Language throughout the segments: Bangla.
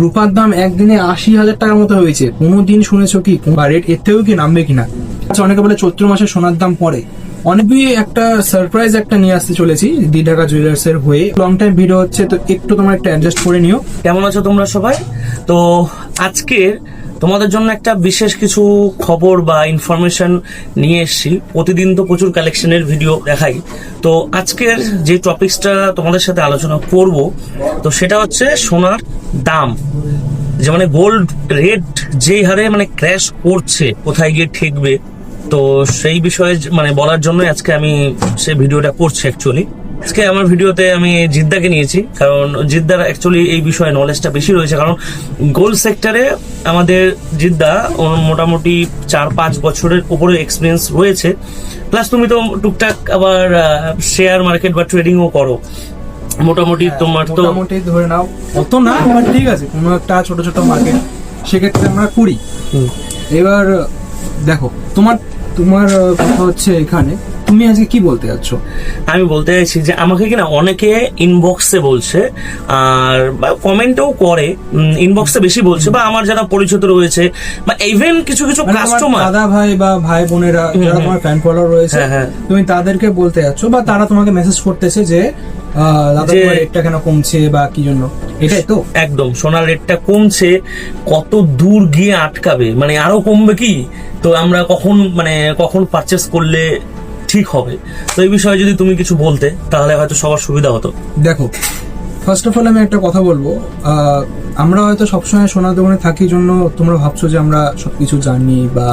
রূপার দাম একদিনে আশি হাজার টাকার মতো হয়েছে। কোনো দিন শুনেছো কি? বা রেট এর থেকেও কি নামবে কিনা? আচ্ছা অনেকে বলে চৈত্র মাসে সোনার দাম পড়ে। অনেকই একটা সারপ্রাইজ একটা নিয়ে আসতে চলেছি দি ঢাকা জুয়েলার্স এর হয়ে। লং টাইম ভিডিও হচ্ছে, তো একটু তোমরা একটা অ্যাডজাস্ট করে নিও। কেমন আছো তোমরা সবাই? তো আজকের তোমাদের জন্য একটা বিশেষ কিছু খবর বা ইনফরমেশন নিয়ে এসেছি। প্রতিদিন তো প্রচুর কালেকশনের ভিডিও দেখাই। তো আজকের যে টপিকসটা তোমাদের সাথে আলোচনা করব, তো সেটা হচ্ছে সোনার দাম। যে মানে গোল্ড রেট যেই হারে মানে ক্র্যাশ করছে, কোথায় গিয়ে ঠেকবে তো সেই বিষয়ে মানে বলার জন্য আজকে আমি সেই ভিডিওটা করছি অ্যাকচুয়ালি আজকে আমার ভিডিওতে আমি জিদ্দাকে নিয়েছি কারণ জিদ্দার অ্যাকচুয়ালি এই বিষয়ে নলেজটা বেশি রয়েছে কারণ গোল্ড সেক্টরে আমাদের জিদ্দা মোটামুটি চার পাঁচ বছরের উপরে এক্সপিরিয়েন্স রয়েছে। প্লাস তুমি তো টুকটাক আবার শেয়ার মার্কেট বা ট্রেডিংও করো। মোটামুটি তোমার তো মোটামুটি ধরে নাও অত না বাট ঠিক আছে কোনো একটা ছোট ছোট মার্কেট সেক্ষেত্রে আমরা করি। এবার দেখো তোমার তোমার কথা হচ্ছে এখানে। তুমি আজকে কি বলতে যাচ্ছ? আমি বলতে চাইছি যে আমাকে কিনা অনেকে ইনবক্সে বলছে আর বা কমেন্টও করে ইনবক্সে বেশি বলছে বা আমার যারা পরিচিত রয়েছে বা ইভেন কিছু কিছু মানে কাস্টমার দাদা ভাই বা ভাই বোনেরা যারা। তোমার ফ্যান ফলোয়ার রয়েছে হ্যাঁ, হ্যাঁ। তুমি তাদেরকে বলতে যাচ্ছ বা তারা তোমাকে মেসেজ করতেছে যে দাদা রেটটা কেন কমছে বা কি জন্য? এটাই তো। একদম সোনার রেটটা কমছে কত দূর গিয়ে আটকাবে? মানে আরও কমবে কি? তো আমরা কখন মানে কখন পারচেস করলে ঠিক হবে। তো এই বিষয়ে যদি তুমি কিছু বলতে, তাহলে হয়তো সবার সুবিধা হতো। দেখো ফার্স্ট অফ অল আমি একটা কথা বলব। আমরা হয়তো সবসময় সোনার দোকানে থাকি জন্য তোমরা ভাবছ যে আমরা সবকিছু জানি বা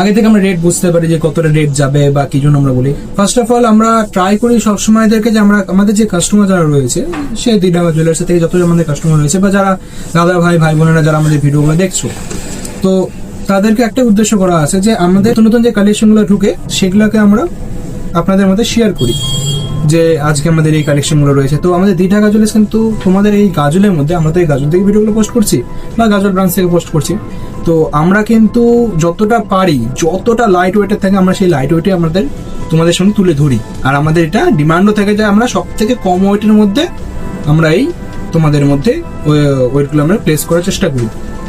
আগে থেকে আমরা রেট বুঝতে পারি যে কতটা রেট যাবে বা কি জন্য আমরা বলি। ফার্স্ট অফ অল আমরা ট্রাই করি সবসময় এদেরকে যে আমরা, আমাদের যে কাস্টমার যারা রয়েছে, সে দিডা জুয়েলার্স থেকে যত আমাদের কাস্টমার রয়েছে বা যারা দাদা ভাই ভাই বোনেরা যারা আমাদের ভিডিওগুলো দেখছ। তো তাদেরকে একটা উদ্দেশ্য করা আছে যে আমাদের নতুন যে কালেকশনগুলো ঢুকে, সেগুলোকে আমরা আপনাদের মধ্যে শেয়ার করি। যে আজকে আমাদের এই কালেকশনগুলো রয়েছে। তো আমাদের দিঘা গাজলেস কিন্তু তোমাদের এই গাজলের মধ্যে আমরা তো এই গাজল থেকে ভিডিওগুলো পোস্ট করছি বা গাজল ব্রাঞ্চ থেকে পোস্ট করছি। তো আমরা কিন্তু যতটা পারি, যতটা লাইট ওয়েটের থাকে আমরা সেই লাইট ওয়েটে আমাদের তোমাদের সঙ্গে তুলে ধরি। আর আমাদের এটা ডিমান্ডও থাকে যে আমরা সব থেকে কম ওয়েটের মধ্যে আমরা এই তোমাদের মধ্যে ওয়েটগুলো আমরা প্লেস করার চেষ্টা করি।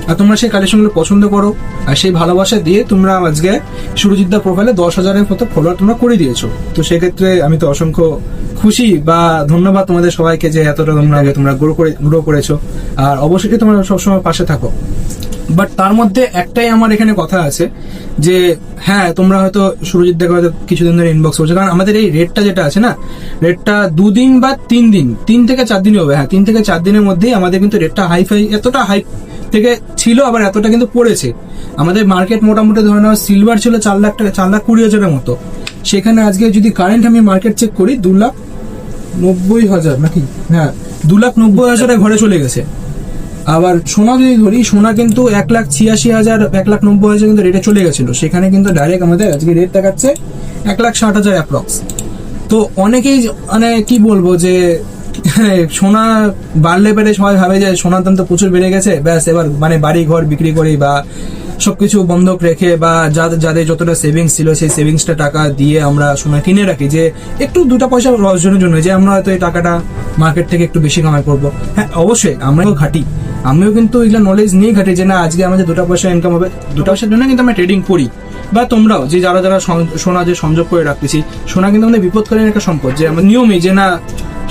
আর তোমরা সেই কালেকশনগুলো পছন্দ করো, আর সেই ভালোবাসা দিয়ে তোমরা আজকে সুরজিৎদার প্রোফাইলে দশ হাজারের মতো ফলোয়ার তোমরা করে দিয়েছ। তো সেক্ষেত্রে আমি তো অসংখ্য খুশি বা ধন্যবাদ তোমাদের সবাইকে যে এতটা তোমরা তোমরা গ্রো করে গ্রো করেছ। আর অবশ্যই তোমরা সবসময় পাশে থাকো। বাট তার মধ্যে একটাই আমার এখানে কথা আছে যে হ্যাঁ তোমরা হয়তো সুরজিৎ দেখো হয়তো কিছুদিন ধরে ইনবক্স করছ। কারণ আমাদের এই রেটটা যেটা আছে না রেটটা দুদিন বা তিন দিন, তিন থেকে চার দিনই হবে। হ্যাঁ তিন থেকে চার দিনের মধ্যেই আমাদের কিন্তু রেটটা হাই ফাই এতটা হাই থেকে ছিল, আবার এতটা কিন্তু পড়েছে। আমাদের মার্কেট মোটামুটি ধরে নেওয়া সিলভার ছিল চার লাখ টাকা, চার লাখ কুড়ি হাজারের মতো। সেখানে আজকে যদি কারেন্ট আমি মার্কেট চেক করি, দু লাখ নব্বই হাজার নাকি? হ্যাঁ দু লাখ নব্বই হাজারে ঘরে চলে গেছে। আবার সোনা যদি ধরি, সোনা কিন্তু এক লাখ ছিয়াশি হাজার, এক লাখ নব্বই হাজার কিন্তু রেটে চলে গেছিল। সেখানে কিন্তু ডাইরেক্ট আমাদের আজকে রেট দেখাচ্ছে এক লাখ ষাট হাজার অ্যাপ্রক্স তো অনেকেই মানে কি বলব যে সোনা বাড়লে বেড়ে সবাই ভাবে যে সোনার দাম তো প্রচুর বেড়ে গেছে, ব্যাস এবার মানে বাড়ি ঘর বিক্রি করি বা সবকিছু বন্ধক রেখে বা যাদের যাদের যতটা সেভিংস ছিল সেই সেভিংসটা টাকা দিয়ে আমরা সোনা কিনে রাখি, যে একটু দুটা পয়সা অর্জনের জন্য, যে আমরা হয়তো এই টাকাটা মার্কেট থেকে একটু বেশি কামাই করব। হ্যাঁ অবশ্যই আমরাও ঘাটি। আমিও কিন্তু এগুলো নলেজ নিয়ে ঘাটি যে না, আজকে আমাদের দুটা পয়সা ইনকাম হবে, দুটা পয়সার জন্য কিন্তু আমরা ট্রেডিং করি। বা তোমরাও যে যারা যারা সোনা যে সংযোগ করে রাখতেছি, সোনা কিন্তু আমাদের বিপদকালীন একটা সম্পদ, যে আমার নিয়মই যে না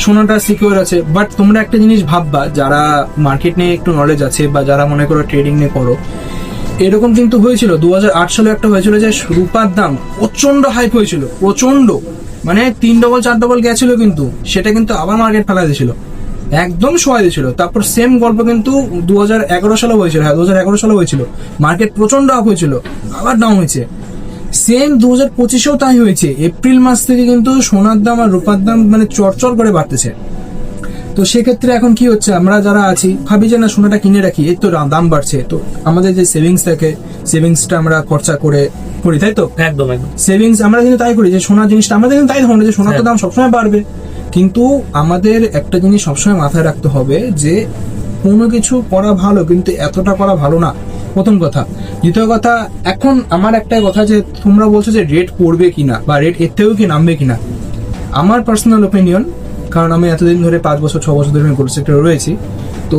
সোনাটা সিকিউর আছে বাট তোমরা একটা জিনিস ভাববা, যারা মার্কেট নিয়ে একটু নলেজ আছে বা যারা মনে করো ট্রেডিং নিয়ে করো, এরকম কিন্তু হয়েছিল দু সালে একটা হয়েছিল যে রূপার দাম প্রচণ্ড হাইপ হয়েছিল প্রচণ্ড মানে তিন ডবল চার ডবল গেছিল কিন্তু, সেটা কিন্তু আবার মার্কেট ফেলা দিয়েছিল, একদম শোয়া দিয়েছিল, তারপর সেম গল্প কিন্তু দু হাজার এগারো সালে হয়েছিল হ্যাঁ দু হাজার এগারো সালে হয়েছিল মার্কেট প্রচণ্ড আপ হয়েছিল, আবার ডাউন হয়েছে। সেম দু হাজার পঁচিশেও তাই হয়েছে। এপ্রিল মাস থেকে কিন্তু সোনার দাম আর রূপার দাম মানে চরচর করে বাড়তেছে। তো সেক্ষেত্রে এখন কি হচ্ছে? আমরা যারা আছি ভাবি যে না সোনাটা কিনে রাখি এই তো দাম বাড়ছে। তো আমাদের যে সেভিংস থাকে সেভিংসটা আমরা খরচা করে করি তাই তো? একদম একদম। সেভিংস আমরা কিন্তু তাই করি যে সোনার জিনিসটা আমাদের কিন্তু তাই ধরনের যে সোনার তো হ্যাঁ। দাম সবসময় বাড়বে। কিন্তু আমাদের একটা জিনিস সবসময় মাথায় রাখতে হবে যে কোনো কিছু করা ভালো কিন্তু এতটা করা ভালো না। প্রথম কথা। দ্বিতীয় কথা, এখন আমার একটাই কথা যে তোমরা বলছো যে রেট পড়বে কিনা বা রেট এর থেকেও কি নামবে কিনা। আমার পার্সোনাল ওপিনিয়ন কারণ আমি এতদিন ধরে পাঁচ বছর, ছ বছর ধরে আমি গোল্ড সেক্টরে রয়েছি, তো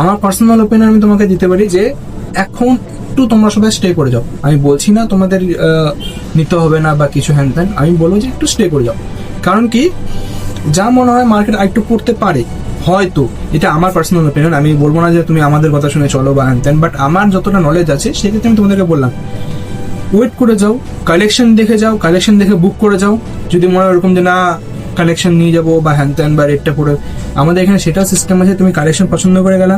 আমার পার্সোনাল ওপিনিয়ন আমি তোমাকে দিতে পারি যে এখন একটু তোমরা সবাই স্টে করে যাও। আমি বলছি না তোমাদের নিতে হবে না বা কিছু হ্যান ত্যান আমি বলব যে একটু স্টে করে যাও। কারণ কি, যা মনে হয় মার্কেট আরেকটু পড়তে পারে হয়তো, এটা আমার পার্সোনাল ওপিনিয়ন আমি বলব না যে তুমি আমাদের কথা শুনে চলো বা হ্যান বাট আমার যতটা নলেজ আছে, সেক্ষেত্রে আমি তোমাদেরকে বললাম ওয়েট করে যাও কালেকশন দেখে যাও কালেকশন দেখে বুক করে যাও, যদি মনে হয় ওরকম যে না কালেকশন নিয়ে যাব বা হ্যান ত্যান বা রেটটা পড়ে আমাদের এখানে সেটা সিস্টেম আছে, তুমি কালেকশন পছন্দ করে গেলা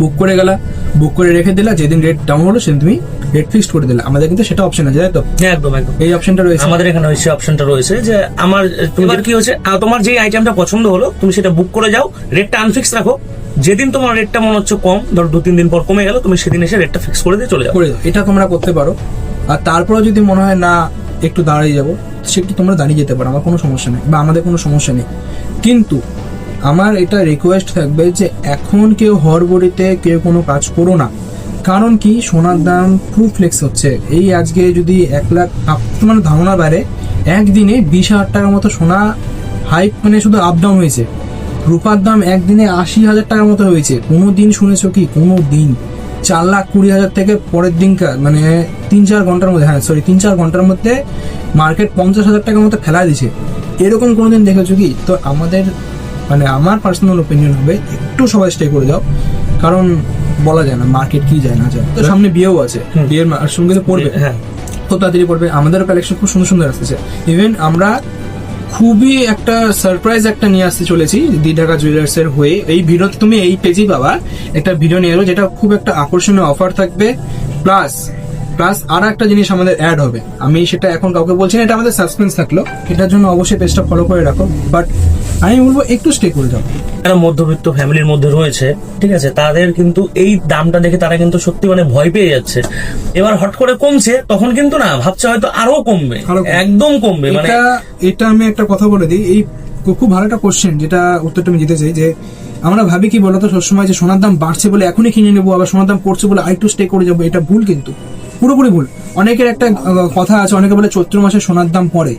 বুক করে গেলা বুক করে রেখে দিলা, যেদিন রেট ডাউন হলো, সেদিন তুমি রেট ফিক্সড করে দিলা। আমাদের কিন্তু সেটা অপশন আছে তাই তো? হ্যাঁ একদম একদম। এই অপশনটা রয়েছে। আমাদের এখানে ওই অপশনটা রয়েছে যে আমার এবার কি হচ্ছে তোমার যে আইটেমটা পছন্দ হলো তুমি সেটা বুক করে যাও। রেটটা আনফিক্স রাখো। যেদিন তোমার রেটটা মনে হচ্ছে কম ধর দু তিন দিন পর কমে গেল তুমি সেদিন এসে রেটটা ফিক্স করে দিয়ে চলে যাও। এটা তোমরা করতে পারো। আর তারপরে যদি মনে হয় না একটু দাঁড়িয়ে যাব সেটা তোমরা দাঁড়িয়ে যেতে পারো। আমার কোনো সমস্যা নেই বা আমাদের কোনো সমস্যা নেই। কিন্তু আমার এটা রিকোয়েস্ট থাকবে যে এখন কেউ হরবড়িতে কেউ কোনো কাজ করো না। কারণ কি? সোনার দাম খুব ফ্লেক্স হচ্ছে। এই আজকে যদি এক লাখ, আপ- তোমার ধারণা বাড়ে, একদিনে বিশ হাজার টাকার মতো সোনা হাইপ মানে শুধু আপ ডাউন হয়েছে। রূপার দাম একদিনে আশি হাজার টাকার মতো হয়েছে। কোনো দিন শুনেছো কি? কোনো দিন। চার লাখ কুড়ি হাজার থেকে পরের দিন মানে তিন চার ঘণ্টার মধ্যে হ্যাঁ সরি তিন চার ঘণ্টার মধ্যে মার্কেট পঞ্চাশ হাজার টাকার মতো ফেলা দিছে এরকম কোনো দিন দেখেছ কি? তো আমাদের মানে আমার পার্সোনাল ওপিনিয়ন হবে, একটু সবাই স্টে করে যাও। কারণ বলা যায় না মার্কেট কি যায় না যায়। তো সামনে বিয়েও আছে বিয়ের মা- সঙ্গে তো পড়বে। হ্যাঁ। খুব তাড়াতাড়ি পড়বে। আমাদেরও কালেকশন খুব সুন্দর সুন্দর আসতেছে। ইভেন আমরা খুবই একটা সারপ্রাইজ একটা নিয়ে আসতে চলেছি দি ঢাকা জুয়েলার্স এর হয়ে। এই ভিডিওতে তুমি এই পেজেই পাবা। একটা ভিডিও নিয়ে এলো যেটা খুব একটা আকর্ষণীয় অফার থাকবে। প্লাস প্লাস আর একটা জিনিস আমাদের অ্যাড হবে। আমি সেটা এখন কাউকে বলছি না এটা আমাদের সাসপেন্স থাকল। এটার জন্য অবশ্যই পেজটা ফলো করে রাখো। বাট আমি বলব একটু স্টে করে যাও যারা মধ্যবিত্ত ফ্যামিলির মধ্যে রয়েছে ঠিক আছে তাদের কিন্তু এই দামটা দেখে তারা কিন্তু সত্যি মানে ভয় পেয়ে যাচ্ছে। এবার হট করে কমছে তখন কিন্তু না ভাবছে হয়তো আরও কমবে একদম কমবে মানে এটা আমি একটা কথা বলে দিই এই খুব ভালো একটা কোশ্চেন যেটা উত্তরটা আমি দিতে চাই যে আমরা ভাবি কি বলতো সবসময় যে সোনার দাম বাড়ছে বলে এখনই কিনে নেব আবার সোনার দাম পড়ছে বলে আরেকটু স্টে করে যাব এটা ভুল কিন্তু। পুরোপুরি ভুল। অনেকের একটা কথা আছে অনেকে বলে চৈত্র মাসে সোনার দাম পড়ে।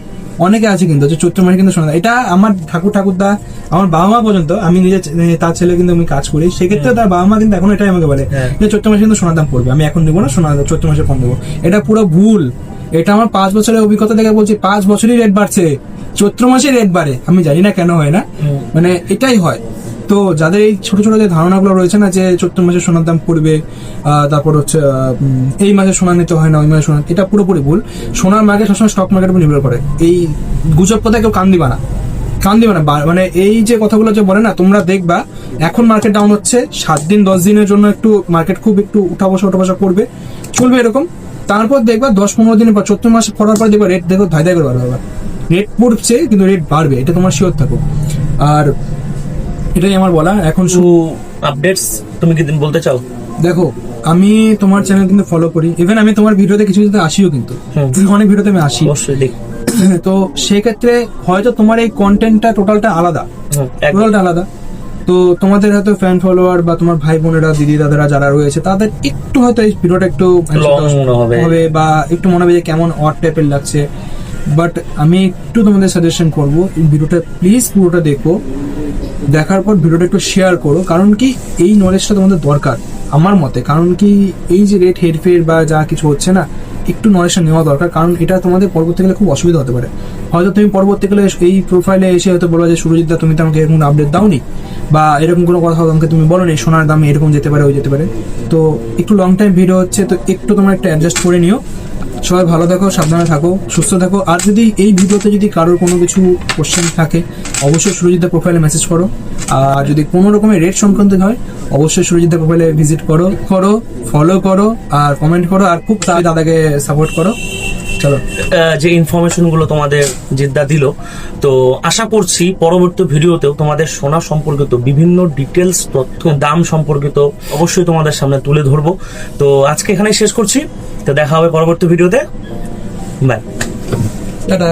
অনেকে আছে কিন্তু যে চৈত্র মাসে কিন্তু সোনার এটা আমার ঠাকুর ঠাকুরদা আমার বাবা মা পর্যন্ত আমি নিজে তার ছেলে কিন্তু আমি কাজ করি সেক্ষেত্রে তার বাবা মা কিন্তু এখন এটাই আমাকে বলে হ্যাঁ। যে চৈত্র মাসে কিন্তু সোনার দাম পড়বে আমি এখন নেব না সোনার চৈত্র মাসে কম দেবো এটা পুরো ভুল। এটা আমার পাঁচ বছরের অভিজ্ঞতা থেকে বলছি পাঁচ বছরই রেট বাড়ছে। চৈত্র মাসে রেট বাড়ে আমি জানি না কেন হয় না। মানে এটাই হয়। তো যাদের এই ছোট ছোট যে ধারণাগুলো রয়েছে না যে চৈত্র মাসে সোনার দাম পড়বে তারপর হচ্ছে এই মাসে সোনা নিতে হয় না, ওই মাসে সোনা, এটা পুরোপুরি ভুল। সোনার মার্কেট সবসময় স্টক মার্কেট উপর নির্ভর করে। এই গুজব কথা কেউ কান দিবা না। কান দিবে না। মানে এই যে কথাগুলো যে বলে না, তোমরা দেখবা, এখন মার্কেট ডাউন হচ্ছে, সাত দিন, দশ দিনের জন্য একটু মার্কেট খুব একটু উঠা বসা উঠা বসা করবে। চলবে এরকম। তারপর দেখবা, দশ পনেরো দিনের পর চোদ্দ মাস পড়ার পর দেখবা রেট দেখো ধাই ধাই করে বাড়বে রেট পড়ছে, কিন্তু রেট বাড়বে, এটা তোমার শিওর থাকো। আর এটাই আমার বলা। এখন কিছু আপডেটস তুমি কি বলতে চাও? দেখো আমি তোমার চ্যানেল কিন্তু ফলো করি। ইভেন আমি তোমার ভিডিওতে কিছু কিছু আসিও কিন্তু। অনেক ভিডিওতে আমি আসি। অবশ্যই দেখ। তো সেক্ষেত্রে হয়তো তোমার এই কন্টেন্টটা টোটালটা আলাদা। টোটালটা আলাদা। তো তোমাদের হয়তো ফ্যান ফলোয়ার বা তোমার ভাই বোনেরা দিদি দাদারা যারা রয়েছে তাদের একটু হয়তো এই ভিডিওটা একটু হবে। হবে বা একটু মনে হবে যে কেমন অড টাইপের লাগছে। বাট আমি একটু তোমাদের সাজেশন করব। এই ভিডিওটা প্লিজ পুরোটা দেখো। দেখার পর ভিডিওটা একটু শেয়ার করো। কারণ কি এই নলেজটা তোমাদের দরকার, আমার মতে। কারণ কি এই যে রেট হেরফের বা যা কিছু হচ্ছে না, একটু নলেজটা নেওয়া দরকার। কারণ এটা তোমাদের পরবর্তীকালে খুব অসুবিধা হতে পারে। হয়তো তুমি পরবর্তীকালে এই প্রোফাইলে এসে হয়তো বলো যে, সুরজিৎ দা, তুমি তো আমাকে এরকম আপডেট দাওনি। বা এরকম কোনো কথা আমাকে তুমি বলো নি সোনার দাম এরকম যেতে পারে, ওই যেতে পারে। তো একটু লং টাইম ভিডিও হচ্ছে, তো একটু তোমার একটা অ্যাডজাস্ট করে নিও। সবাই ভালো থাকো, সাবধানে থাকো, সুস্থ থাকো। আর যদি এই ভিডিওতে যদি কারোর কোনো কিছু কোশ্চেন থাকে, অবশ্যই সুরজিৎ প্রোফাইলে মেসেজ করো। আর যদি কোনো রকমের রেট সংক্রান্ত হয়, অবশ্যই সুরজিৎ প্রোফাইলে ভিজিট করো করো ফলো করো, আর কমেন্ট করো, আর খুব তাড়াতাড়ি দাদাকে সাপোর্ট করো। যে ইনফরমেশনগুলো তোমাদের জিদ্দা দিল তো আশা করছি পরবর্তী ভিডিওতেও তোমাদের সোনা সম্পর্কিত বিভিন্ন ডিটেলস তথ্য দাম সম্পর্কিত অবশ্যই তোমাদের সামনে তুলে ধরবো। তো আজকে এখানেই শেষ করছি তো দেখা হবে পরবর্তী ভিডিওতে। Bye tata.